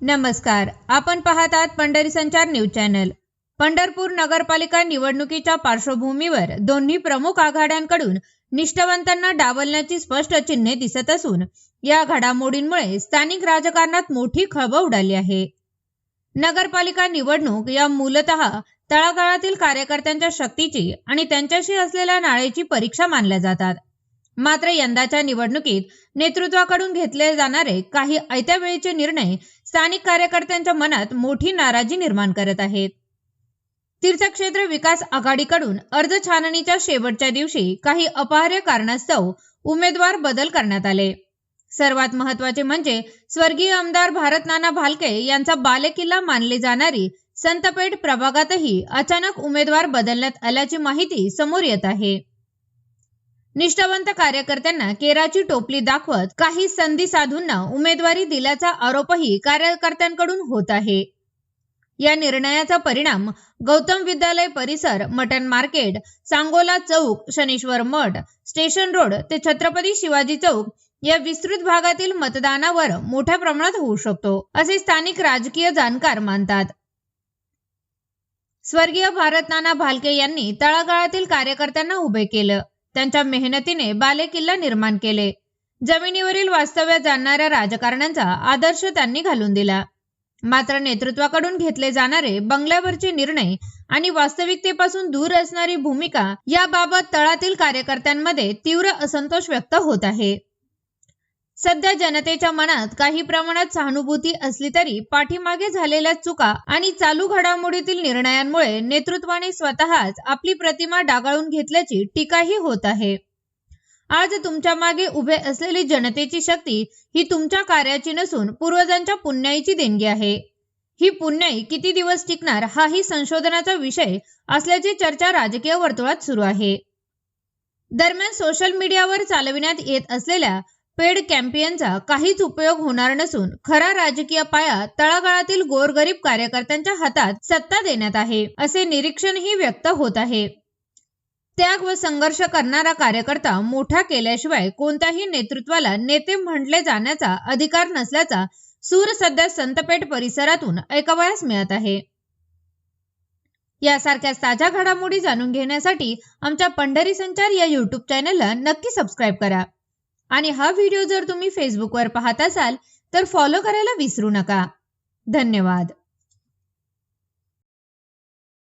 नमस्कार. आपण पाहत आहात पंढरी संचार न्यूज चॅनल. पंढरपूर नगरपालिका निवडणुकीच्या पार्श्वभूमीवर दोन्ही प्रमुख आघाड्यांकडून निष्ठावंतांना डावलण्याची स्पष्ट चिन्हे दिसत असून या घडामोडींमुळे स्थानिक राजकारणात मोठी खळबळ उडाली आहे. नगरपालिका निवडणूक या मूलतः तळागाळातील कार्यकर्त्यांच्या शक्तीची आणि त्यांच्याशी असलेल्या नाळेची परीक्षा मानल्या जातात. मात्र यंदाच्या निवडणुकीत नेतृत्वाकडून घेतले जाणारे काही आयत्या वेळेचे निर्णय स्थानिक कार्यकर्त्यांच्या मनात मोठी नाराजी निर्माण करत आहेत. तीर्थक्षेत्र विकास आघाडीकडून अर्ज छाननीच्या शेवटच्या दिवशी काही अपहार्य कारणास्तव उमेदवार बदल करण्यात आले. सर्वात महत्त्वाचे म्हणजे स्वर्गीय आमदार भारत नाना भालके यांचा बालेकिल्ला मानली जाणारी संतपेठ प्रभागातही अचानक उमेदवार बदलण्यात आल्याची माहिती समोर येत आहे. निष्ठावंत कार्यकर्त्यांना केराची टोपली दाखवत काही संधी साधूंना उमेदवारी दिल्याचा आरोपही कार्यकर्त्यांकडून होत आहे. या निर्णयाचा परिणाम गौतम विद्यालय परिसर mutton market Sangola Chowk Shanishwar Math station road ते छत्रपती शिवाजी चौक या विस्तृत भागातील मतदानावर मोठ्या प्रमाणात होऊ शकतो असे स्थानिक राजकीय जाणकार मानतात. स्वर्गीय भारत नाना भालके यांनी तळागाळातील कार्यकर्त्यांना उभे केलं. त्यांच्या मेहनतीने बालेकिल्ला निर्माण केले. जमिनीवरील वास्तव्य जाणणाऱ्या राजकारण्यांचा आदर्श त्यांनी घालून दिला. मात्र नेतृत्वाकडून घेतले जाणारे बंगल्यावरचे निर्णय आणि वास्तविकतेपासून दूर असणारी भूमिका याबाबत तळातील कार्यकर्त्यांमध्ये तीव्र असंतोष व्यक्त होत आहे. सध्या जनतेच्या मनात काही प्रमाणात सहानुभूती असली तरी पाठीमागे झालेल्या चुका आणि चालू घडामोडीतील निर्णयांमुळे नेतृत्वाने स्वतःच आपली प्रतिमा डागाळून घेतल्याची टीकाही होत आहे. आज तुमच्या मागे उभे असलेली जनतेची शक्ती ही तुमच्या कार्याची नसून पूर्वजांच्या पुण्याईची देणगी आहे. ही पुण्याई किती दिवस टिकणार हाही संशोधनाचा विषय असल्याची चर्चा राजकीय वर्तुळात सुरू आहे. दरम्यान सोशल मीडियावर चालविण्यात येत असलेल्या पेड कॅम्पियनचा काहीच उपयोग होणार नसून खरा राजकीय पाया तळागाळातील गोरगरीब कार्यकर्त्यांच्या हातात सत्ता देण्यात आहे असे निरीक्षणही व्यक्त होत आहे. त्याग व संघर्ष करणारा कार्यकर्ता मोठा केल्याशिवाय कोणत्याही नेतृत्वाला नेते म्हटले जाण्याचा अधिकार नसल्याचा सूर सध्या संतपेठ परिसरातून ऐकावयास मिळत आहे. यासारख्या ताज्या घडामोडी जाणून घेण्यासाठी आमच्या पंढरी संचार या युट्यूब चॅनलला नक्की सबस्क्राईब करा. आणि हा व्हिडिओ जर तुम्ही फेसबुकवर पाहत असाल तर फॉलो करायला विसरू नका. धन्यवाद.